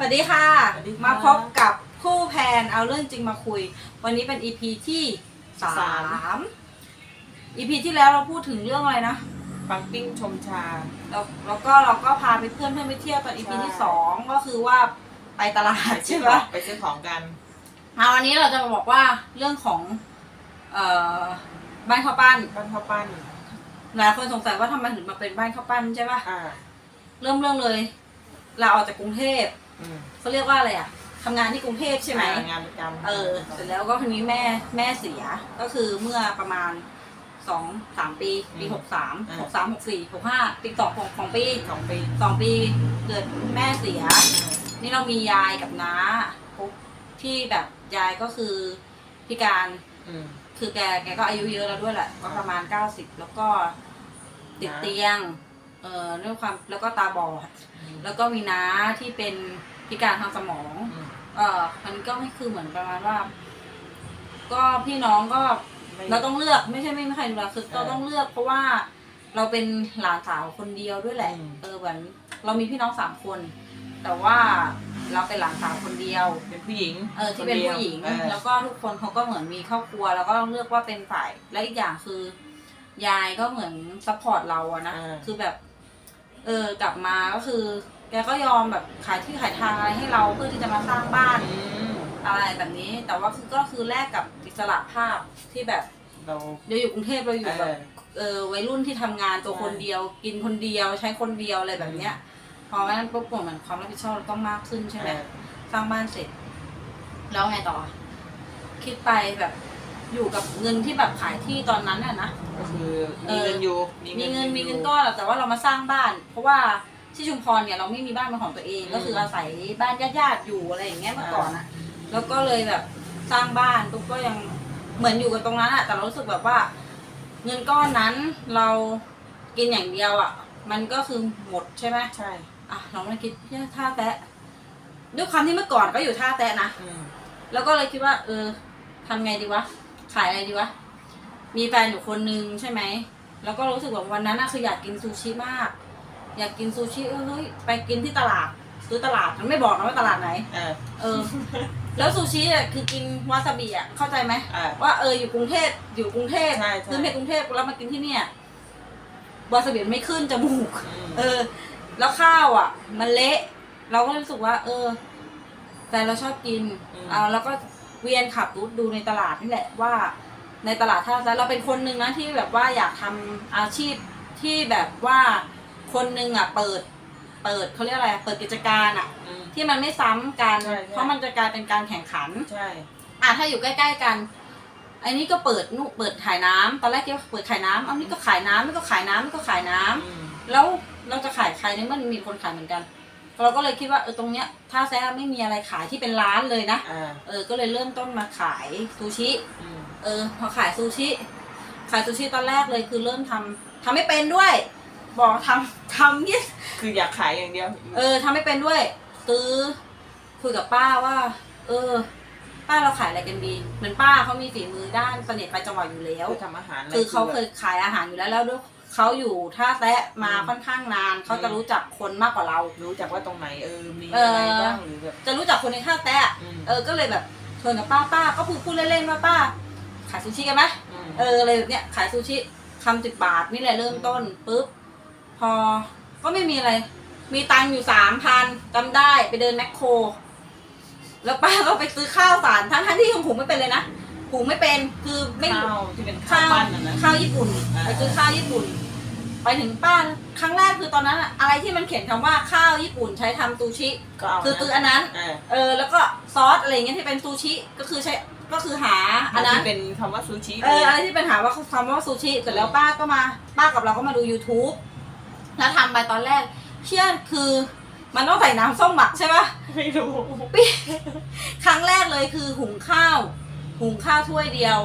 สวัสดีค่ะ สวัสดีค่ะ มาพบกับคู่แพนเอาเรื่องจริงมาคุย วันนี้เป็น EP ที่สาสามม EP ที่แล้วเราพูดถึงเรื่องอะไรนะ ปังปิ้งชมชา แล้วแล้วก็เราก็พาไปเพื่อนเพื่อนไปเที่ยวตอน EP ใช่ ที่สองก็คือว่าไปตลาดไปซื้ใช่อไหขมองไปซื้อของกัน อะวันนี้เราจะมาบอกว่าเรื่องของ เอ่อบ้านข้าวปั้นบ้านข้าวปั้น หลายคนสงสัยว่าทำไมถึงมาเป็นบ้านข้าวปั้นใช่ปะอ่า เริ่มเรื่องเลย เราออกจากกรุงเทพอืม เขาเรียกว่าอะไรอะทำงานที่กรุงเทพใช่ไหมอ่างานประจำเออเสร็จแล้วก็ทีนี้แม่แม่เสียก็คือเมื่อประมาณสองสามปีปีหกสามหกสามหกสี่หกห้าปีสองของของปีสองปีสองปีเกิดแม่เสีย นี่เรามียายกับน้าปุ๊บที่แบบยายก็คือพิการอืมคือแกแกก็อายุเยอะแล้วด้วยแหละก็ประมาณเก้าสิบแล้วก็ติดน้าเตียง เอ่อด้วยความแล้วก็ตาบอด แล้วก็มีน้าที่เป็นพิการทางสมองอืมเออมันก็ไม่คือเหมือนประมาณว่า ก็พี่น้องก็ไม่เราต้องเลือกไม่ใช่ไม่มีใครดูแลคือเราเออต้องเลือก เพราะว่าเราเป็นหลานสาวคนเดียวด้วยแหละอืมเออเหมือนเรามีพี่น้องสามคน แต่ว่าเราเป็นหลานสาวคนเดียว เป็นผู้หญิง เออที่เป็นผู้หญิงเออแล้วก็ทุกคนเขาก็เหมือนมีครอบครัว แล้วก็ต้องเลือกว่าเป็นฝ่าย และอีกอย่างคือ ยายก็เหมือนซัพพอร์ตเราอะนะเออคือแบบ เออกลับมาก็คือ แกก็ยอมแบบขายที่ขายทางอะไรให้เราเพื่อที่จะมาสร้างบ้านอืมอะไรแบบนี้ แต่ว่าคือก็คือแลกกับอิสระภาพที่แบบเราเราอยู่กรุงเทพเราอยู่เอแบบอเออวัยรุ่นที่ทำงานตัวใช่คนเดียว กินคนเดียวใช้คนเดียวอะไรแบบเนี้ย พอนั้นปุ๊บเหมือนความรับผิดชอบเราต้องมากขึ้นใช่ไหมเออสร้างบ้านเสร็จ แล้วไงต่อ คิดไปแบบ อยู่กับเงินที่แบบขายที่ตอนนั้นอะนะ ก็คือเอมีอเงินอยู่มีเงินมีเงินอยู่ก้อนแต่ว่าเรามาสร้างบ้าน เพราะว่าที่ชุมพรเนี่ยเราไม่มีบ้านเป็นของตัวเองอืมก็คืออาศัยบ้านญาติๆอยู่อะไรอย่างเงี้ยเมื่อก่อนอ่าอะแล้วก็เลยแบบสร้างบ้านปุ๊บก็ยังเหมือนอยู่กันตรงนั้นอะแต่เรารู้สึกแบบว่า เงินก้อนนั้นเรากินอย่างเดียวอะมันก็คือหมดใช่ไหมใช่อะเราไม่คิดเฮ้ยท่าแตะด้วยความที่เมื่อก่อนก็อยู่ท่าแตะนะอืมแล้วก็เลยคิดว่า เออทำไงดีวะ ขายอะไรดีวะ มีแฟนอยู่คนนึงใช่ไหม แล้วก็รู้สึกว่าวันนั้นน่ะคืออยากกินซูชิมาก อยากกินซูชิเออเฮ้ยไปกินที่ตลาดซื้อตลาดมันไม่บอกนะว่าตลาดไหน เออ เออ แล้วซูชิอะคือกินวาซาบิอะเข้าใจไหมอ่าว่าเอออยู่กรุงเทพอยู่กรุงเทพใช่ใช่กรุงเทพกรุงเทพแล้วมากินที่เนี่ยวาซาบิมันไม่ขึ้นจมูกอืมเออ แล้วข้าวอะ มันเละ เราก็รู้สึกว่า เออแฟนเราชอบกินอ่าแล้วก็ เวียนขับรถดูในตลาดนี่แหละว่า ในตลาดท่าแซะเราเป็นคนหนึ่งนะที่แบบว่าอยากทำอาชีพที่แบบว่าคนหนึ่งอะเปิด เปิดเขาเรียกอะไรเปิดกิจการอะอืมที่มันไม่ซ้ำกันใช่ใช่เพราะมันจะกลายเป็นการแข่งขันใช่อะถ้าอยู่ใกล้ๆกันอันนี้ก็เปิดนู่นเปิดขายน้ำตอนแรกคิดว่าเปิดขายน้ำเอานี่ก็ขายน้ำนี่ก็ขายน้ำนี่ก็ขายน้ำอืมแล้วเราจะขายใครในเมื่อมีคนขายเหมือนกัน เราก็เลยคิดว่าเออตรงเนี้ยถ้าแซ่ไม่มีอะไรขายที่เป็นร้านเลยนะอ่าเออก็เลยเริ่มต้นมาขายซูชิอืมเออพอขายซูชิ ขายซูชิตอนแรกเลยคือเริ่มทำทำไม่เป็นด้วย บอกทำทำเนี่ย คืออยากขายอย่างเดียวเออทำไม่เป็นด้วยซื้อคุยกับป้าว่า เออ ป้าเราขายอะไรกันดี เหมือนป้าเขามีฝีมือด้านเสน่ห์ไปจังหวัดอยู่แล้ว คือทำอาหาระไรคือเขาเคแบบยขายอาหารอยู่แล้วแล้วด้วย เขาอยู่ท่าแซะมาอืมค่อนข้างนาน เขาจะอืมรู้จักคนมากกว่าเรา รู้จักว่าตรงไหนเออมีเออออะไรบ้างหรือแบบ จะรู้จักคนในท่าแซะอืมเออก็เลยแบบชวนกับป้าป้าก็พูดพูดเล่นๆว่าป้า ขายซูชิกันไหมมเอออะไรแบบเนี้ยขายซูชิคำสิบบาทนี่แหละเริ่มต้นปุ๊บพอก็ไม่มีอะไร มีตังค์อยู่สามพันจำได้ไปเดินแมคโคร แล้วป้าก็ไปซื้อข้าวสารทั้งทั้งๆที่ยังหุงไม่เป็นเลยนะ หุงไม่เป็นคือไม่ข้าวที่เป็นข้าข้าววปั้นน่ะนะ ข้าวญี่ปุ่นอ่า ไปซื้อข้าวญี่ปุ่น ไปถึงป้านครั้งแรกคือตอนนั้นอะอะไรที่มันเขียนคำว่าข้าวญี่ปุ่นใช้ทำซูชิ ก็เอาคือซื้ออันนั้นอ่าเออแล้วก็ซอสอะไรอย่างเงี้ยที่เป็นซูชิก็คือใช้ก็คือหาอันนั้นที่เป็นคำว่าซูชิเอออะไรที่เป็นหาว่าคำว่าซูชิเสร็จแล้วป้าก็มา ป้ากับเราก็มาดู YouTube แล้วทำไปตอนแรกเชื่อคือมันต้องใส่น้ำส้มหมักใช่ปะ ไม่รู้ ครั้งแรกเลยคือหุงข้าว หุงข้าวถ้วยเดียว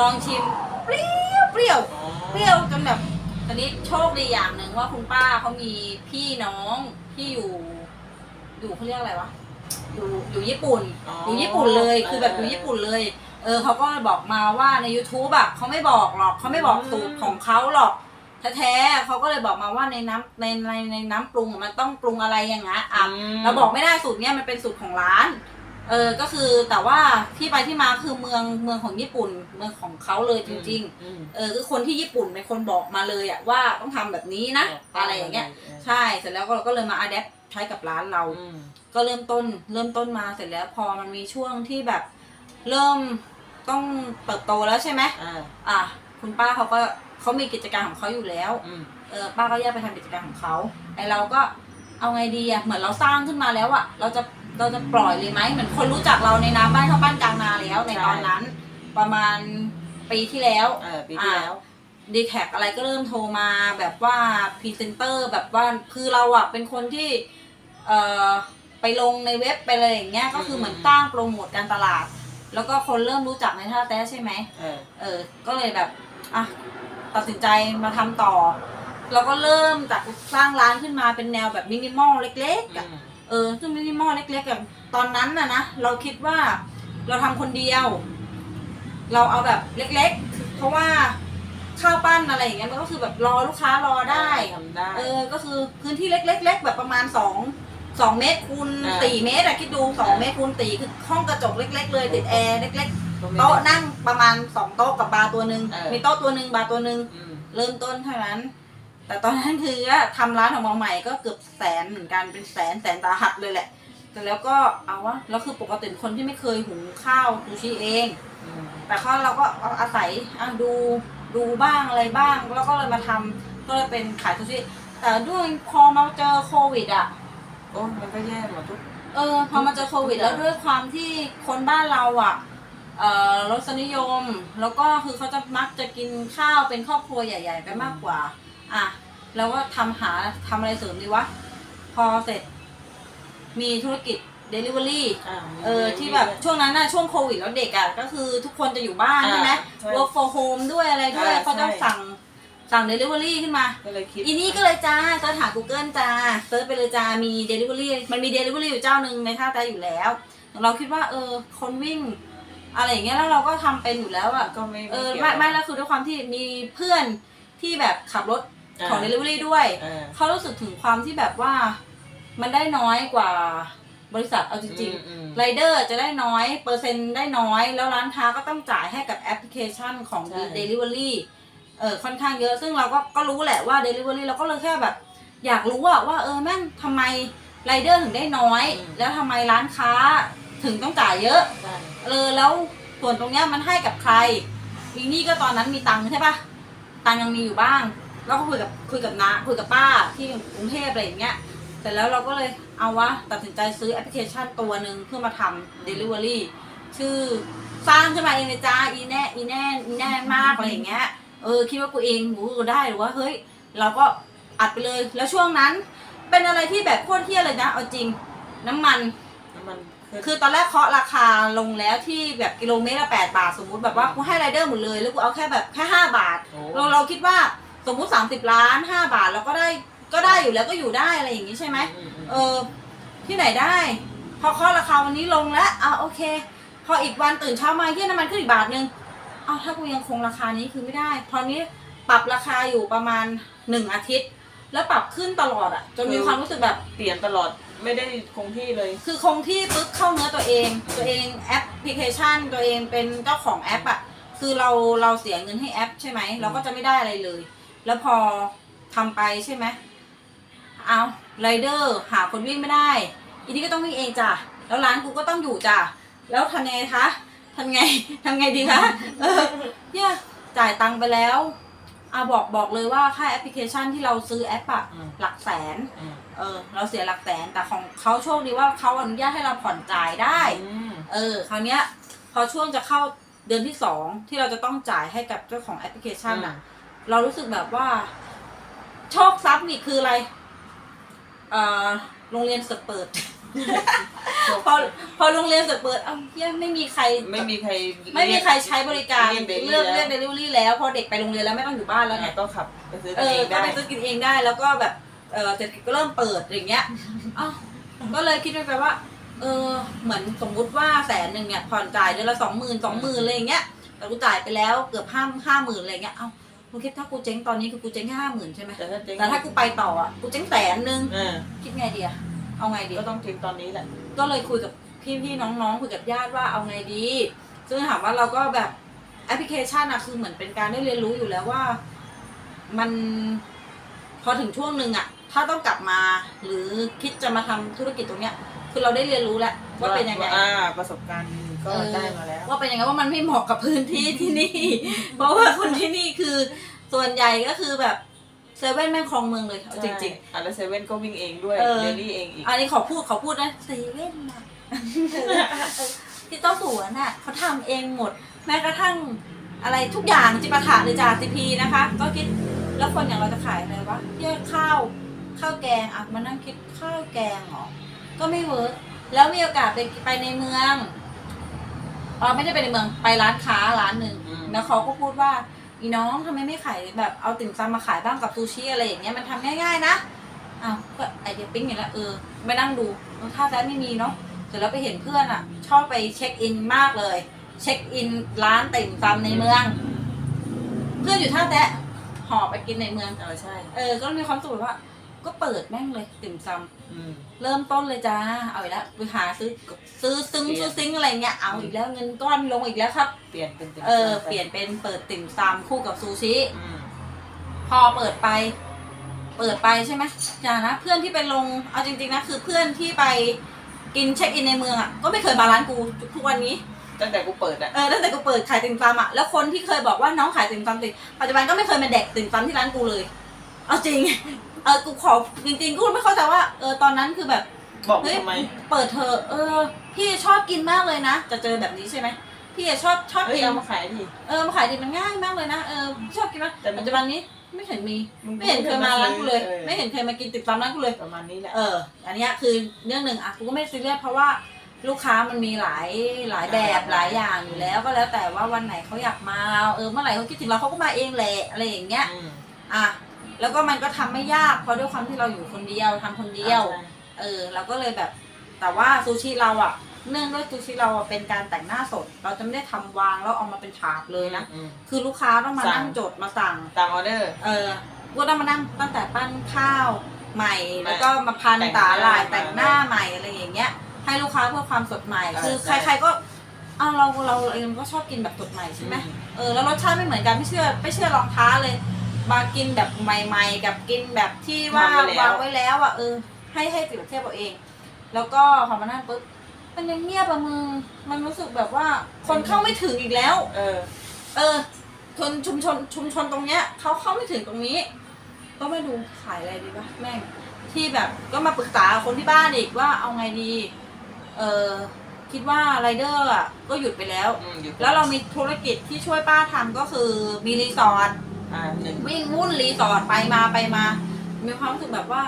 ลองชิมเปรี้ยวเปรี้ยวอ๋อเปรี้ยวจนแบบตอนนี้โชคดีอย่างหนึ่งว่าคุณป้าเขามีพี่น้องที่อยู่อยู่เขาเรียกอะไรวะอยู่อยู่ญี่ปุ่นอยู่ญี่ปุ่นเลยคือแบบอยู่ญี่ปุ่นเลย เออเขาก็บอกมาว่าใน YouTube แบบเขาไม่บอกหรอกเขาไม่บอกสูตรของเขาหรอกแท้ๆเขาก็เลยบอกมาว่าในน้ำในในในน้ำปรุงอะมันต้องปรุงอะไรอย่างเงี้ยอะมเราบอกไม่ได้สูตรเนี้ยมันเป็นสูตรของร้าน เออ ก็คือแต่ว่าที่ไปที่มาคือเมืองเมืองของญี่ปุ่นเมืองของเขาเลยจริงอืมๆเออคือคนที่ญี่ปุ่นเป็นคนบอกมาเลยอะว่าต้องทำแบบนี้นะอะไรอย่างเงี้ย ใช่เสร็จแล้วก็เราก็เลยมาอัดแอปใช้กับร้านเราอืมก็เริ่มต้นเริ่มต้นมาเสร็จแล้วพอมันมีช่วงที่แบบเริ่มต้องเติบโตแล้วใช่ไหมอ่าอะคุณป้าเขาก็เขามีกิจการของเขาอยู่แล้วอืมเออป้าก็แยกไปทำกิจการของเขาไอเราก็เอาไงดีอะเหมือนเราสร้างขึ้นมาแล้วอะเราจะ เราจะปล่อยเลยไหมเหมือนคนรู้จักเราในน้ำบ้านเข้าบ้านกลางนาแล้วในตอนนั้น ประมาณปีที่แล้วเออปีที่แล้วดีแท็อะไรก็เริ่มโทรมาแบบว่าพรีเซนเตอร์แบบว่าคือเราอะเป็นคนที่เอ่อไปลงในเว็บไปอะไรอย่างเงี้ยก็คือเหมือนสร้างโปรโมทการตลาด แล้วก็คนเริ่มรู้จักในท่าแต้ใช่ไหมเออเออ ก็เลยแบบอะตัดสินใจมาทำต่อ เราก็เริ่มจากสร้างร้านขึ้นมาเป็นแนวแบบมินิมอลเล็กๆอือะม เออซึ่งมินิมอลเล็กๆอะตอนนั้นน่ะนะเราคิดว่าเราทำคนเดียว เราเอาแบบเล็กๆ เพราะว่าข้าวปั้นอะไรอย่างเงี้ยมันก็คือแบบรอลูกค้ารอได้ทำได้ เออ ก็คือพื้นที่เล็ก ๆ แบบประมาณสองสองเมตรคูณอ่าสี่เมตรอะคิดดูสองเมตรคูณสี่คือห้องกระจกเล็ก ๆ เลยติดแอร์เล็กๆก็ไม่โต๊ะนั่งประมาณสองโต๊ะกับบาร์ตัวหนึ่งเออมีโต๊ะตัวหนึ่งบาร์ตัวหนึ่งอืมเริ่มต้นเท่านั้น แต่ตอนนั้นคือว่าทำร้านออกมาใหม่ก็เกือบแสนเหมือนกันเป็นแสนแสนตาหักเลยแหละ แต่แล้วก็เอาวะแล้วคือปกติเป็นคนที่ไม่เคยหุงข้าวซูชิเองอืมแต่ก็เราก็อาศัยอะดูดูบ้างอะไรบ้าง แล้วก็เลยมาทำก็เลยเป็นขายซูชิแต่ด้วยพอมาเจอโควิดอะ โอ้มันก็แย่หมดทุก เออพอมาเจอโควิด แล้วด้วยความที่คนบ้านเราอะเอ่อรสนิยม แล้วก็คือเขาจะมักจะกินข้าวเป็นครอบครัวใหญ่ ๆ ไปมากกว่า อะแล้วก็ทำหาทำอะไรเสริมดีวะ พอเสร็จ มีธุรกิจ Delivery อ่าเออที่แบบช่วงนั้นน่ะช่วงโควิดแล้วเด็กอะก็คือทุกคนจะอยู่บ้านใช่ไหมอ่าใช่ work for home ด้วยอะไรด้วยอ่าเขาจะใช่สั่งสั่ง Delivery ขึ้นมาก็เลยคิดอีนี่ก็เลยจ้าเซิร์ชหา Google จ้าเซิร์ชไปเลยจ้ามี Delivery มันมี Delivery อยู่เจ้าหนึ่งในท่าแต่อยู่แล้ว เราคิดว่า เออ คนวิ่ง อะไรอย่างเงี้ยแล้วเราก็ทำเป็นอยู่แล้วอะก็ไม่เออกี่ยวไม่ไม่แล้วคือด้วยความที่มีเพื่อนที่แบบขับรถ ของา Delivery ด้วยเออเขารู้สึกถึงความที่แบบว่า มันได้น้อยกว่าบริษัทเอาจริงอืมๆไรเดอร์จะได้น้อยเปอร์เซ็นต์ได้น้อย แล้วร้านค้าก็ต้องจ่ายให้กับแอปพลิเคชันของ ใช่ Delivery เออค่อนข้างเยอะ ซึ่งเราก็ก็รู้แหละว่า Delivery เราก็เลยแค่แบบ อยากรู้อะว่าเออแม่งทำไมไรเดอร์ถึงได้น้อยแล้วทำไมร้านค้าถึงต้องจ่ายเยอะ ใช่ เออแล้วส่วนตรงเนี้ยมันให้กับใครอีนี่ก็ตอนนั้นมีตังค์ใช่ปะตังค์ยังมีอยู่บ้าง แล้วก็คุยกับคุยกับน้าคุยกับป้าที่กรุงเทพอะไรอย่างเงี้ยเสร็จแล้วเราก็เลยเอาวะตัดสินใจซื้อแอปพลิเคชันตัวหนึ่งเพื่อมาทำ Delivery ชื่อสร้างขึ้นมาเองเลยจ้าอีแน่อีแน่อีแน่มากอะไรอย่างเงี้ยเออคิดว่ากูเองหูกูได้หรือว่าเฮ้ย เราก็อัดไปเลยแล้วช่วงนั้น เป็นอะไรที่แบบโคตรเที่ยเลยนะเอาจริงน้ำมันน้ำมันขึ้นคือตอนแรกเคาะราคาลงแล้วที่แบบกิโลเมตรละแปดบาทสมมุติแบบว่ากูให้ไรเดอร์หมดเลย แล้วกูเอาแค่แบบแค่ห้าบาทโอ้เราเราคิดว่า สมมุติสามสิบล้านห้าบาทเราก็ได้ก็ได้อยู่แล้วก็อยู่ได้อะไรอย่างนี้ใช่ไหมอืมอืมเออที่ไหนได้ พอเคาะราคาวันนี้ลงแล้วอะโอเค พออีกวันตื่นเช้ามาเที่ยน้ำมันขึ้นอีกบาทนึงอ้าวถ้ากูยังคงราคานี้คือไม่ได้ตอนนี้ปรับราคาอยู่ประมาณหนึ่งอาทิตย์ แล้วปรับขึ้นตลอดอะจนมีความรู้สึกแบบเปลี่ยนตลอดไม่ได้คงที่เลย คือคงที่ปึ๊กเข้าเนื้อตัวเอง ตัวเองแอปพลิเคชัน ตัวเองเป็นเจ้าของแอปอะคือเราเราเสียเงินให้แอปใช่ไหมเราก็จะไม่ได้อะไรเลย แล้วพอทำไปใช่ไหมเอาไรเดอร์หาคนวิ่งไม่ได้อีนี่ก็ต้องวิ่งเองจ้ะแล้วร้านกูก็ต้องอยู่จ้ะแล้วทำไงคะทำไงทำไงดีคะเออเนี่ยจ่ายตังค์ไปแล้วอะบอกบอกเลยว่าค่าแอปพลิเคชันที่เราซื้อแอปอะอืมหลักแสนอืมเออ เราเสียหลักแสนแต่ของเขาโชคดีว่าเขาอนุญาตให้เราผ่อนจ่ายได้อืมเออคราวเนี้ย พอช่วงจะเข้าเดือนที่สองที่เราจะต้องจ่ายให้กับเจ้าของแอปพลิเคชันอะ เรารู้สึกแบบว่า โชคทรัพย์นี่คืออะไรเอ่อโรงเรียนเสกเปิด พอพอโรงเรียนเสกเปิดเอ้าเหี้ยไม่มีใคร ไม่มีใครไม่มีใครใช้บริการเรียก daily เลือกเรียกแล้วเดลิเวอรี่แล้ว พอเด็กไปโรงเรียนแล้วไม่ต้องอยู่บ้านแล้วไงก็ขับไปซื้อเอกันเองอก็ได้ไปซื้อกินเองได้ แล้วก็แบบเออเศรษฐกิจก็เริ่มเปิดอย่างเงี้ยอ้าวก็เลยคิดไปว่า เออเหมือนสมมุติว่าแสนหนึ่งเนี่ยผ่อนจ่ายเดือนละสองหมื่นสองหมื่นอะไรอย่างเงี้ยแต่กูจ่ายไปแล้วเกือบห้าห้าหมื่นอะไรเงี้ยเอ้า มึงคิดถ้ากูเจ๊งตอนนี้คือกูเจ๊งแค่ห้าหมื่นใช่ไหมแต่ถ้าเจ๊งแต่ถ้ากูไปต่ออะกูเจ๊งแสนนึงเออคิดไงดีอะเอาไงดีก็ต้องเจ๊งตอนนี้แหละ ก็เลยคุยกับพี่ๆน้องๆคุยกับญาติว่าเอาไงดี ซึ่งถามว่าเราก็แบบแอปพลิเคชันอะคือเหมือนเป็นการได้เรียนรู้อยู่แล้วว่า มันพอถึงช่วงหนึ่งอะถ้าต้องกลับมา หรือคิดจะมาทำธุรกิจตรงเนี้ย คือเราได้เรียนรู้แล้วว่าเป็นยังไงอ่าประสบการณ์ ก็เออได้มาแล้ว ว่าเป็นยังไงว่ามันไม่เหมาะกับพื้นที่ที่นี่ เพราะว่าคนที่นี่คือส่วนใหญ่ก็คือแบบเซเว่นแม่งคลองเมืองเลยเอาจริงใช่อะแล้วเซเว่นก็วิ่งเองด้วยเออ เดลี่เองอีกๆอันนี้ขอพูดขอพูดนะเซเว่นนะที่เจ้าสัวน่ะเขาทำเองหมด แม้กระทั่งอะไรทุกอย่างจิปาถะหรือจาซีพีนะคะ ก็คิดแล้วคนอย่างเราจะขายอะไรวะเยอะข้าวข้าวแกงอะมานั่งคิดข้าวแกงเหรอก็ไม่เวิร์กแล้วมีโอกาสไปไปในเมือง เออไม่ได้ไปในเมืองไปร้านค้าร้านหนึ่งอืม แล้วเขาก็พูดว่าอีน้องทำไมไม่ขายแบบเอาติ่มซำมาขายบ้างกับซูชิอะไรอย่างเงี้ยมันทำง่ายๆนะอ้าวก็ไอเดียปิ๊งอย่างแล้วเออไปนั่งดูเออถ้าแท้ไม่มีเนาะเสร็จแล้วไปเห็นเพื่อนอะ ชอบไปเช็คอินมากเลย เช็คอินร้านติ่มซำในเมือง เพื่อนอยู่ท่าแตะหอไปกินในเมือง เออใช่ เออก็มีความสุขแบบว่า ก็เปิดแม่งเลยติ่มซอืมำเริ่มต้นเลยจ้า เอาอีกแล้วไปหาซื้อซื้อซึ้งเปลี่ยนซื้อซิงอะไรเงี้ยเอาอีกแล้วเงินก้อนลงอีกแล้วครับ เปลี่ยนเป็นต็มเออไปเปลี่ยนเป็นเปิดติ่มซำคู่กับซูชิอืมพอเปิดไป เปิดไปใช่ไหมจ้านะเพื่อนที่ไปลงเอาจริงๆนะคือเพื่อนที่ไปกินเช็คอินในเมืองอะก็ไม่เคยมาร้านกูทุกวันนี้ตั้งแต่กูเปิดอะเออตั้งแต่กูเปิดขายติ่มซำอะแล้วคนที่เคยบอกว่าน้องขายติ่มซำติปัจจุบันก็ไม่เคยมาแดกติ่มซำที่ร้านกูเลย เอาจริง เออกูขอจริงๆกูไม่เข้าใจว่าเออตอนนั้นคือแบบบอกเฮ้ยทำไม เปิดเธอะเออ พี่ชอบกินมากเลยนะ จะเจอแบบนี้ใช่ไหมพี่ชอบชอบเฮ้ยกินเอามาขายดิ เออมาขายดิมันง่ายมากเลยนะเออชอบกินมากแต่แต่มันปัจจุบันนี้ไม่เห็นมี มึงไม่เห็นเคยมาร้านกูเลยออ ไม่เห็นเคยมากินติ่มซำร้านกูเลย ประมาณนี้แหละ เออ อันเนี้ยคือเรื่องหนึ่งอะกูก็ไม่ซีเรียสเพราะว่าลูกค้ามันมีหลายหลายแบบหลายอย่างอยู่แล้วก็แล้วแต่ว่าวันไหนเขาอยากมา เออเมื่อไหร่เขาคิดถึงเราเขาก็มาเองแหละอะไรอย่างเงี้ย อืม อะ แล้วก็มันก็ทำไม่ยากเพราะด้วยความที่เราอยู่คนเดียวทำคนเดียวใช่เออเราก็เลยแบบ แต่ว่าซูชิเราอะเนื่องด้วยซูชิเราอะเป็นการแต่งหน้าสด เราจะไม่ได้ทำวางแล้วเอามาเป็นถาดเลยนะ อืม คือลูกค้าต้องมาสั่ง นั่งจดมาสั่ง ตามออเดอร์ เออกูต้องมานั่งตั้งแต่ปั้นข้าวใหม่ใหม่แล้วก็มาพันแต่งตาลายหน้าแต่งหน้าใหม่อะไรอย่างเงี้ย ให้ลูกค้าเพื่อความสดใหม่ เออคือใช่ ใครๆก็อ้าวเราเราเองก็ชอบกินแบบสดใหม่ใช่ไหมอืมเออแล้วรสชาติไม่เหมือนกันไม่เชื่อไม่เชื่อลองท้าเลย มากินแบบใหม่ๆ กับกินแบบที่ว่าทำไว้แล้ววางไว้แล้วอะเออ ให้ให้เปรียบเทียบเอาเอง แล้วก็พอมานั่งปุ๊บมันยังเงียบอะมึงมันรู้สึกแบบว่าคนเข้าไม่ถึงอีกแล้ว เออ เออคนชุมชนชุมชนตรงเนี้ยเขาเข้าไม่ถึงตรงนี้ ก็ไม่ดูขายอะไรดีวะแม่งที่แบบก็มาปรึกษาคนที่บ้านอีกว่าเอาไงดี เออคิดว่าไรเดอร์อะก็หยุดไปแล้ว อืมอยู่แล้วเรามีธุรกิจที่ช่วยป้าทำก็คือมีรีสอร์ท อ่าหนึ่งวิ่งวุ่นรีสอร์ทไปมาไปมา มีความรู้สึกแบบว่า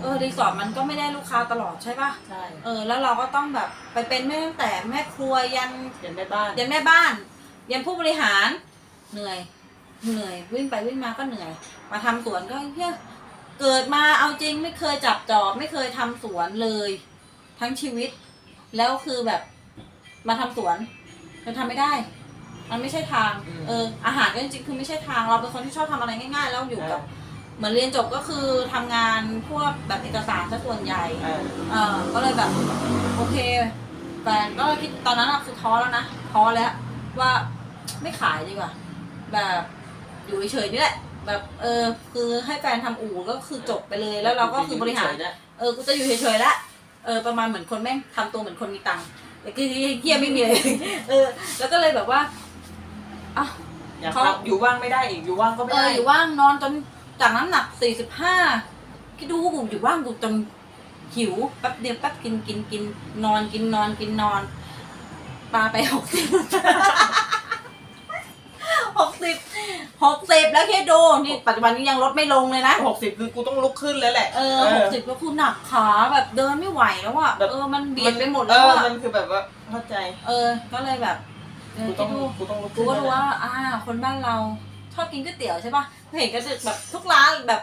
เออรีสอร์ทมันก็ไม่ได้ลูกค้าตลอดใช่ปะใช่เออ แล้วเราก็ต้องแบบไปเป็นแม่ตั้งแต่แม่ครัวยันเดี๋ยวแม่บ้านยันแม่บ้าน ยันผู้บริหาร เหนื่อย เหนื่อย วิ่งไปวิ่งมาก็เหนื่อย มาทำสวนก็เฮียเกิดมาเอาจริงไม่เคยจับจอบ ไม่เคยทำสวนเลย ทั้งชีวิต แล้วคือแบบมาทำสวนมันทำไม่ได้ มันไม่ใช่ทางอืม เอออาหารก็จริงๆคือไม่ใช่ทางเราเป็นคนที่ชอบทำอะไรง่ายๆแล้วอยู่กับเหมือนเรียนจบก็คือทำงานพวกแบบเอกสารซะส่วนใหญ่ เออ เออก็เลยแบบโอเคแฟนก็คิดตอนนั้นอะคือท้อแล้วนะท้อแล้วว่าไม่ขายดีกว่า แบบอยู่เฉยๆนี่แหละ แบบเออคือให้แฟนทำอู่ก็คือจบไปเลยแล้วเราก็คือบริหารเฉยๆนะเออ กูจะอยู่เฉยๆแล้วเออ ประมาณเหมือนคนแม่งทำตัวเหมือนคนมีตังค์แต่คือเฮียไม่มีเลย เออ แล้วก็เลยแบบว่า อะ อยากเขาทำอยู่ว่างไม่ได้อีกอยู่ว่างก็ไม่เออได้อยู่ว่างนอนจนจากน้ำหนักสี่สิบห้าคิดดูกูอยู่ว่างกูจนหิวแป๊บเดียวแป๊บกินกินกินนอนกินนอนกินนอนปลาไปหกสิบหกสิบหกสิบแล้วแค่ดูนี่ปัจจุบันนี้ยังลดไม่ลงเลยนะ หกสิบคือกูต้องลุกขึ้นแล้วแหละ เออหกสิบแล้วคือหนักขาแบบเดินไม่ไหวแล้วอะแบบ เออมันเบียดไปหมดเอแล้วออะมันคือแบบว่าเข้าใจ เออ ก็เลยแบบ เออกูคิต้อดงดูกูต้องลุกกูขึ้นก็แล้วรู้ว่า อ่า คนบ้านเราชอบกินก๋วยเตี๋ยวใช่ปะเห็นก็จะแบบทุกร้านแบบ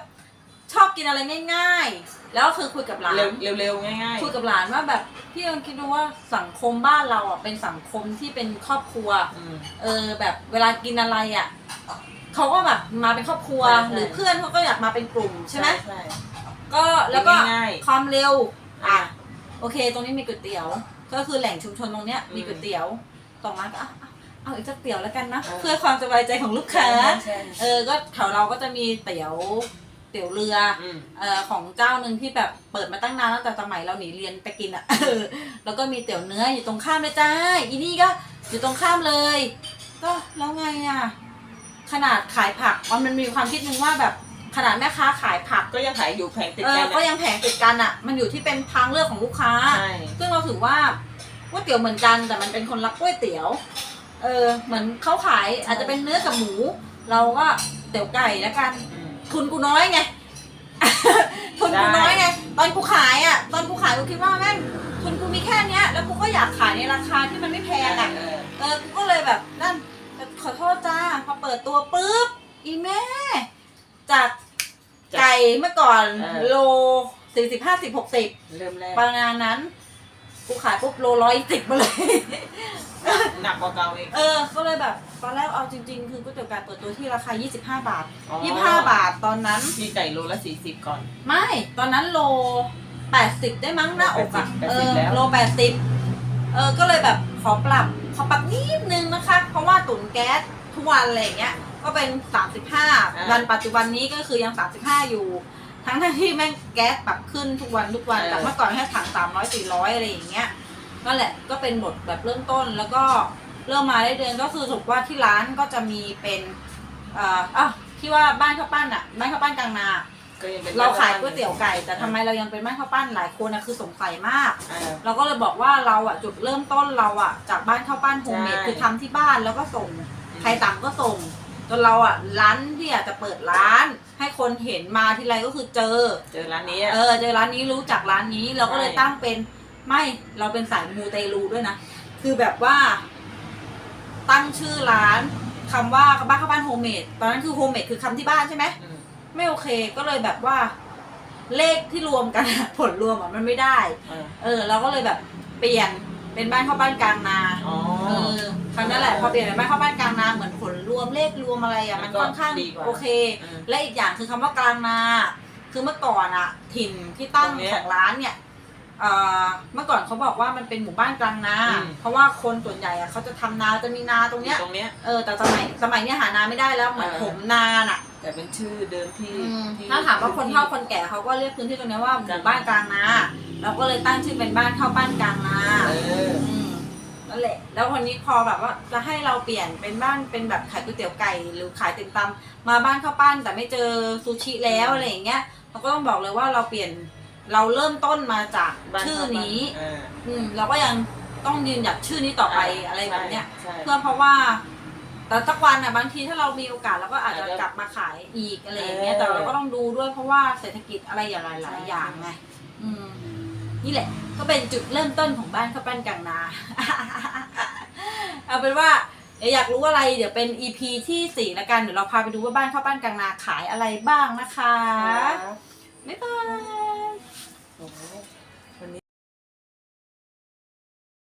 ชอบกินอะไรง่ายๆ แล้วคือคุยกับหลานเร็วเร็วๆง่ายคุยกับหลานว่าแบบพี่ลองคิดดูว่าสังคมบ้านเราอะเป็นสังคมที่เป็นครอบครัว ๆอืม เออแบบเวลากินอะไรอะเขาก็แบบมาเป็นครอบครัว ใช่ใช่ หรือเพื่อนเขาก็อยากมาเป็นกลุ่มใช่ไหมใช่ ก็แล้วก็ง่ายๆความเร็วอะ อะโอเค ตรงนี้มีก๋วยเตี๋ยว ก็คือแหล่งชุมชนตรงเนี้ยอืมมีก๋วยเตี๋ยว ต่อมาก็อะอะเอาอีกสักเตี๋ยวแล้วกันนะเออเพื่อความสบายใจของลูกค้า ใช่เออ ก็แถวเราก็จะมีเตี๋ยวเตี๋ยวเรือ อืม เอ่อของเจ้าหนึ่งที่แบบเปิดมาตั้งนานตั้งแต่สมัยเราหนีเรียนไปกินอะ เออแล้วก็มีเตี๋ยวเนื้ออยู่ตรงข้ามเลยจ้าอีนี่ก็อยู่ตรงข้ามเลย ก็แล้วไงอะขนาดขายผักมันมีความคิดนึงว่าแบบขนาดแม่ค้าขายผักก็ยังขายอยู่แผงติดเอกัอนก็ยังแผงติดกันอะ มันอยู่ที่เป็นทางเลือกของลูกค้า ใช่ ซึ่งเราถือว่า ก๋วยเตี๋ยวเหมือนกันแต่มันเป็นคนรักก๋วยเตี๋ยว เออ เหมือนเขาขายอาจจะเป็นเนื้อกับหมู เราก็เตี๋ยวไก่แล้วกัน อืม ทุนกูน้อยไง ทุนกูน้อยไง ตอนกูขายอะ ตอนกูขายกูคิดว่าแม่งทุนกูมีแค่เนี้ย แล้วกูก็อยากขายในราคาที่มันไม่แพงอะ เออเออ กูก็เลยแบบนั่นแต่ขอโทษจ้า พอเปิดตัวปุ๊บ อีแม่ จากไก่เมื่อก่อนเออ โลสี่สิบห้าสิบหกสิบเริ่มแรกประมาณนั้น กูขายปุ๊บโลร้อยสิบมาเลย หนักกว่าเก่าอีก เออ ก็เลยแบบ ตอนแรกเอาจริง ๆ คือก๋วยเตี๋ยวไก่เปิดตัวที่ราคา 25 บาท อ๋อ 25 บาทตอนนั้น มีไก่โลละสี่สิบก่อน ไม่ ตอนนั้นโล 80 ได้มั้งหน้าอกอะ80เออ แล้ว โล 80 เออ ก็เลยแบบขอปรับ ขอปรับนิดนึงนะคะ เพราะว่าตุ๋นแก๊สทุกวันอะไรอย่างเงี้ย ก็เป็น 35วันปัจจุบันนี้ก็คือยัง 35 อยู่ ทั้งที่แม่งแก๊สปรับขึ้นทุกวันทุกวันจากเมื่อก่อนแค่ถัง300 400อะไรอย่างเงี้ยนั่นแหละก็เป็นบทแบบเริ่มต้นแล้วก็เริ่มมาได้เดือนก็คือสรุปว่าที่ร้านก็จะมีเป็นเอ่ออ้าวที่ว่าบ้านข้าวปั้นอะบ้านข้าวปั้นกลางนา ก็ยังเป็นเราขายก๋วยเตี๋ยวไก่ แต่ทำไมเรายังเป็นบ้านข้าวปั้นหลายคนนะคือสงสัยมาก เออ เราก็เลยบอกว่าเราอะจุดเริ่มต้นเราอะจากบ้านข้าวปั้นโฮมเมดใช่คือทำที่บ้านแล้วก็ส่งใครต่างก็ส่ง จนเราอะร้านที่อยากจะเปิดร้าน ให้คนเห็นมาทีไรก็คือเจอ เจอร้านนี้อะ เออเจอร้านนี้รู้จักร้านนี้เราก็เลยใช่ ตั้งเป็นไม่เราเป็นสายมูเตลูด้วยนะ คือแบบว่า ตั้งชื่อร้านคำว่าบ้านข้าวบ้านโฮมเมดตอนนั้นคือโฮมเมดคือคำที่บ้านใช่ไหม อืมไม่โอเคก็เลยแบบว่า เลขที่รวมกัน ผลรวมอะมันไม่ได้ เออ เออเราก็เลยแบบเปลี่ยน เป็นบ้านข้าวบ้านกลางนาอ๋อ เออคำนั้นแหละพอเปลี่ยนเป็นบ้านข้าวบ้านกลางนาเหมือนผลรวมเลขรวมอะไรอะมัมันนก็ค่อนข้างดีกว่า โอเคเออและอีกอย่างคือคำว่ากลางนา คือเมื่อก่อนอะถิ่นที่ตั้งตรงเนี้ยของร้านเนี่ยเอ่อเมื่อก่อนเขาบอกว่ามันเป็นหมู่บ้านกลางนา อืม เพราะว่าคนส่วนใหญ่อะเขาจะทำนาจะมีนาตรงเนี้ย ตรงเนี้ย เออแต่สมัยสมัยเนี้ยหานาไม่ได้แล้วเหมือนเออ ผมนาน่ะแต่เป็นชื่อเดิมที่อืมที่ ถ้าถามว่าคนเฒ่าคนแก่เขาก็เรียกพื้นที่ตรงเนี้ยว่าหมู่บ้านกลางนา เราก็เลยตั้งชื่อเป็นบ้านเข้าบ้านกลางนาเอออืมนั่นแหละ แล้ววันนี้พอแบบว่าจะให้เราเปลี่ยนเป็นบ้านเป็นแบบขายก๋วยเตี๋ยวไก่หรือขายติ่มตำมาบ้านข้าวปั้นแต่ไม่เจอซูชิแล้วอะไรอย่างเงี้ยเราก็ต้องบอกเลยว่าเราเปลี่ยนเราเริ่มต้นมาจากบ้านชื่อเข้าบ้านี้ เอออืมเราก็ยังต้องยืนหยัดชื่อนี้ต่อไปอะไรแบบเนี้ยใช่ เพื่อเพราะว่า แต่สักวันอะบางทีถ้าเรามีโอกาสเราก็อาจจะอาจจะกลับมาขายอีกอะไรอย่างเงี้ยเออแต่เราก็ต้องดูด้วยเพราะว่าเศรษฐกิจอะไรอย่างหลายใช่ๆอย่างไงอืม นี่แหละ ก็เป็นจุดเริ่มต้นของบ้านข้าวปั้นกลางนา เอาเป็นว่าเดี๋ยวอยากรู้อะไรเดี๋ยวเป็น EP ที่สี่ละกันเดี๋ยวเราพาไปดูว่าบ้านข้าวปั้นกลางนาขายอะไรบ้างนะคะครับบ๊ายบายโอ้โห